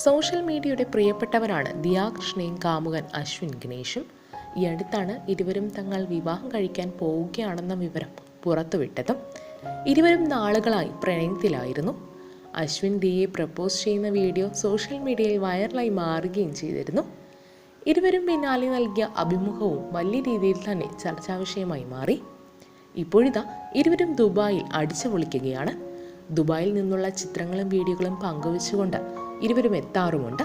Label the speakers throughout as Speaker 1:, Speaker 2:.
Speaker 1: Social മീഡിയയുടെ പ്രിയപ്പെട്ടവരാണ് ദിയാകൃഷ്ണയും കാമുകൻ അശ്വിൻ ഗണേഷും ഈ അടുത്താണ് ഇരുവരും തങ്ങൾ വിവാഹം കഴിക്കാൻ പോവുകയാണെന്ന വിവരം പുറത്തുവിട്ടതും ഇരുവരും നാളുകളായി പ്രണയത്തിലായിരുന്നു. അശ്വിൻ ദിയെ പ്രപ്പോസ് ചെയ്യുന്ന വീഡിയോ സോഷ്യൽ മീഡിയയിൽ വൈറലായി മാറുകയും ചെയ്തിരുന്നു. ഇരുവരും പിന്നാലെ നൽകിയ അഭിമുഖവും വലിയ രീതിയിൽ തന്നെ ചർച്ചാ വിഷയമായി മാറി. ഇപ്പോഴിതാ ഇരുവരും ദുബായിൽ അടിച്ചു പൊളിക്കുകയാണ് ദുബായിൽ നിന്നുള്ള ചിത്രങ്ങളും വീഡിയോകളും പങ്കുവെച്ചുകൊണ്ട് ഇരുവരും എത്താറുമുണ്ട്.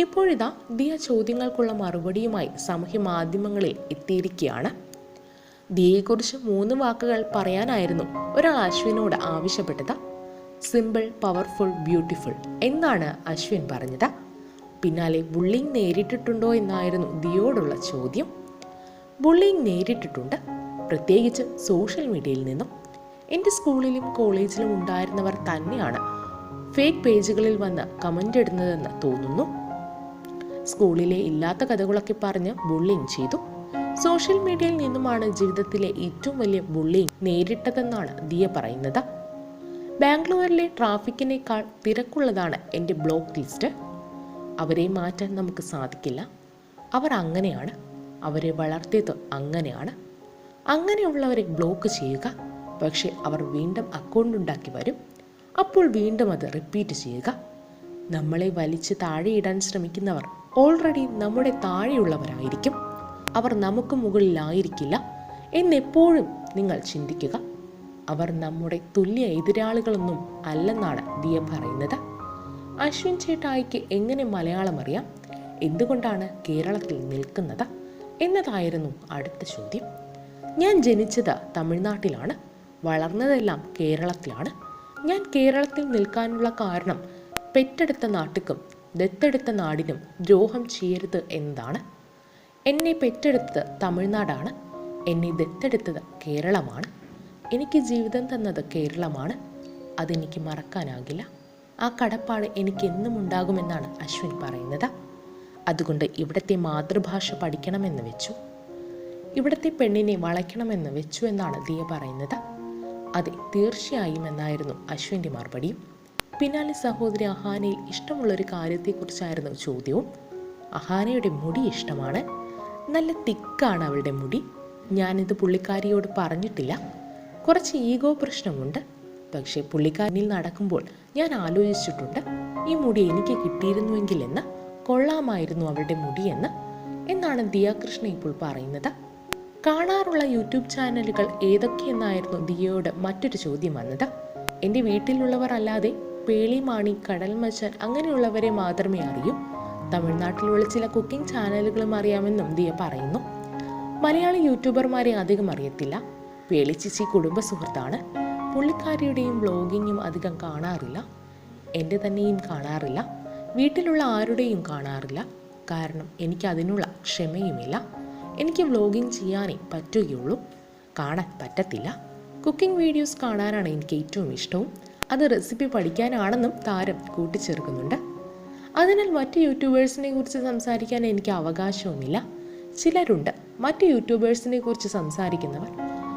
Speaker 1: ഇപ്പോഴിതാ ദിയ ചോദ്യങ്ങൾക്കുള്ള മറുപടിയുമായി സാമൂഹ്യ മാധ്യമങ്ങളിൽ എത്തിയിരിക്കുകയാണ്. ദിയയെക്കുറിച്ച് മൂന്ന് വാക്കുകൾ പറയാനായിരുന്നു ഒരാൾ അശ്വിനോട് ആവശ്യപ്പെട്ടത്. സിമ്പിൾ പവർഫുൾ ബ്യൂട്ടിഫുൾ എന്നാണ് അശ്വിൻ പറഞ്ഞത്. പിന്നാലെ ബുള്ളിങ് നേരിട്ടിട്ടുണ്ടോ എന്നായിരുന്നു ദിയോടുള്ള ചോദ്യം. ബുള്ളിങ് നേരിട്ടിട്ടുണ്ട്. പ്രത്യേകിച്ച് സോഷ്യൽ മീഡിയയിൽ നിന്നും എന്റെ സ്കൂളിലും കോളേജിലും ഉണ്ടായിരുന്നവർ തന്നെയാണ് ഫേക്ക് പേജുകളിൽ വന്ന് കമന്റ് ഇടുന്നതെന്ന് തോന്നുന്നു. സ്കൂളിലെ ഇല്ലാത്ത കഥകളൊക്കെ പറഞ്ഞ് ബുള്ളിങ് ചെയ്തു. സോഷ്യൽ മീഡിയയിൽ നിന്നുമാണ് ജീവിതത്തിലെ ഏറ്റവും വലിയ ബുള്ളിങ് നേരിട്ടതെന്നാണ് ദിയ പറയുന്നത്. ബാംഗ്ലൂരിലെ ട്രാഫിക്കിനേക്കാൾ തിരക്കുള്ളതാണ് എന്റെ ബ്ലോക്ക് ലിസ്റ്റ് അവരെ മാറ്റാൻ നമുക്ക് സാധിക്കില്ല. അവർ അങ്ങനെയാണ്. അവരെ വളർത്തിയത് അങ്ങനെയാണ്. അങ്ങനെയുള്ളവരെ ബ്ലോക്ക് ചെയ്യുക. പക്ഷേ അവർ വീണ്ടും അക്കൗണ്ട് ഉണ്ടാക്കി വരും. അപ്പോൾ വീണ്ടും അത് റിപ്പീറ്റ് ചെയ്യുക. നമ്മളെ വലിച്ച് താഴെയിടാൻ ശ്രമിക്കുന്നവർ ഓൾറെഡി നമ്മുടെ താഴെയുള്ളവരായിരിക്കും. അവർ നമുക്ക് മുകളിലായിരിക്കില്ല. എന്നെപ്പോഴും നിങ്ങൾ ചിന്തിക്കുക. അവർ നമ്മുടെ തുല്യ എതിരാളികളൊന്നും അല്ലെന്നാണ് ദിയ പറയുന്നത്. അശ്വിൻ ചേട്ടായിക്ക് എങ്ങനെ മലയാളം അറിയാം? എന്തുകൊണ്ടാണ് കേരളത്തിൽ നിൽക്കുന്നത്? എന്നതായിരുന്നു അടുത്ത ചോദ്യം. ഞാൻ ജനിച്ചത് തമിഴ്നാട്ടിലാണ്. വളർന്നതെല്ലാം കേരളത്തിലാണ്. ഞാൻ കേരളത്തിൽ നിൽക്കാനുള്ള കാരണം പെറ്റെടുത്ത നാട്ടുക്കും ദത്തെടുത്ത നാടിനും ദ്രോഹം ചെയ്യരുത് എന്നതാണ്. എന്നെ പെറ്റെടുത്തത് തമിഴ്നാടാണ്. എന്നെ ദത്തെടുത്തത് കേരളമാണ്. എനിക്ക് ജീവിതം തന്നത് കേരളമാണ്. അതെനിക്ക് മറക്കാനാകില്ല. ആ കടപ്പാട് എനിക്ക് എന്നും ഉണ്ടാകുമെന്നാണ് അശ്വിൻ പറയുന്നത്. അതുകൊണ്ട് ഇവിടുത്തെ മാതൃഭാഷ പഠിക്കണമെന്ന് വെച്ചു. ഇവിടുത്തെ പെണ്ണിനെ വളയ്ക്കണമെന്ന് വെച്ചു എന്നാണ് ദിയ പറയുന്നത്. അതെ തീർച്ചയായും എന്നായിരുന്നു അശ്വിന്റെ മറുപടി. പിന്നാലെ സഹോദരി അഹാനയിൽ ഇഷ്ടമുള്ളൊരു കാര്യത്തെക്കുറിച്ചായിരുന്നു ചോദ്യവും. അഹാനയുടെ മുടി ഇഷ്ടമാണ്. നല്ല തിക്കാണ് അവളുടെ മുടി. ഞാനിത് പുള്ളിക്കാരിയോട് പറഞ്ഞിട്ടില്ല. കുറച്ച് ഈഗോ പ്രശ്നമുണ്ട്. പക്ഷേ പുള്ളിക്കാരനിൽ നടക്കുമ്പോൾ ഞാൻ ആലോചിച്ചിട്ടുണ്ട് ഈ മുടി എനിക്ക് കിട്ടിയിരുന്നുവെങ്കിൽ എന്ന് കൊള്ളാമായിരുന്നു അവളുടെ മുടിയെന്ന് എന്നാണ് ദിയാകൃഷ്ണ ഇപ്പോൾ പറയുന്നത്. കാണാറുള്ള യൂട്യൂബ് ചാനലുകൾ ഏതൊക്കെയെന്നായിരുന്നു ദിയയോട് മറ്റൊരു ചോദ്യം വന്നത്. എന്റെ വീട്ടിലുള്ളവർ അല്ലാതെ പേളിമാണി കടൽ മച്ചൻ അങ്ങനെയുള്ളവരെ മാത്രമേ അറിയൂ. തമിഴ്നാട്ടിലുള്ള ചില കുക്കിംഗ് ചാനലുകളും അറിയാമെന്നും ദിയ പറയുന്നു. മലയാളി യൂട്യൂബർമാരെ അധികം അറിയത്തില്ല. പേളിച്ചിച്ചി കുടുംബ സുഹൃത്താണ്. പുള്ളിക്കാരിയുടെയും വ്ലോഗിങ്ങും അധികം കാണാറില്ല. എന്റെ തന്നെയും കാണാറില്ല. വീട്ടിലുള്ള ആരുടെയും കാണാറില്ല. കാരണം എനിക്ക് അതിനുള്ള ക്ഷമയുമില്ല. എനിക്ക് വ്ളോഗിങ് ചെയ്യാനേ പറ്റുകയുള്ളൂ. കാണാൻ പറ്റത്തില്ല. കുക്കിംഗ് വീഡിയോസ് കാണാനാണ് എനിക്ക് ഏറ്റവും ഇഷ്ടവും. അത് റെസിപ്പി പഠിക്കാനാണെന്നും താരം കൂട്ടിച്ചേർക്കുന്നുണ്ട്. അതിനാൽ മറ്റ് യൂട്യൂബേഴ്സിനെ കുറിച്ച് സംസാരിക്കാൻ എനിക്ക് അവകാശവുമില്ല. ചിലരുണ്ട് മറ്റ് യൂട്യൂബേഴ്സിനെ കുറിച്ച് സംസാരിക്കുന്നവർ.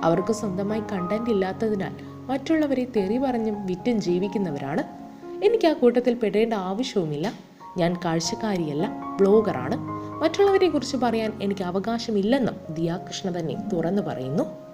Speaker 1: അവർക്ക് സ്വന്തമായി കണ്ടന്റ് ഇല്ലാത്തതിനാൽ മറ്റുള്ളവരെ തെറി പറഞ്ഞും വിറ്റും ജീവിക്കുന്നവരാണ്. എനിക്ക് ആ കൂട്ടത്തിൽ പെടേണ്ട ആവശ്യവുമില്ല. ഞാൻ കാഴ്ചക്കാരിയല്ല ബ്ലോഗറാണ് മറ്റുള്ളവരെ കുറിച്ച് പറയാൻ എനിക്ക് അവകാശമില്ലെന്നും ദിയാകൃഷ്ണ തന്നെ തുറന്നു പറയുന്നു.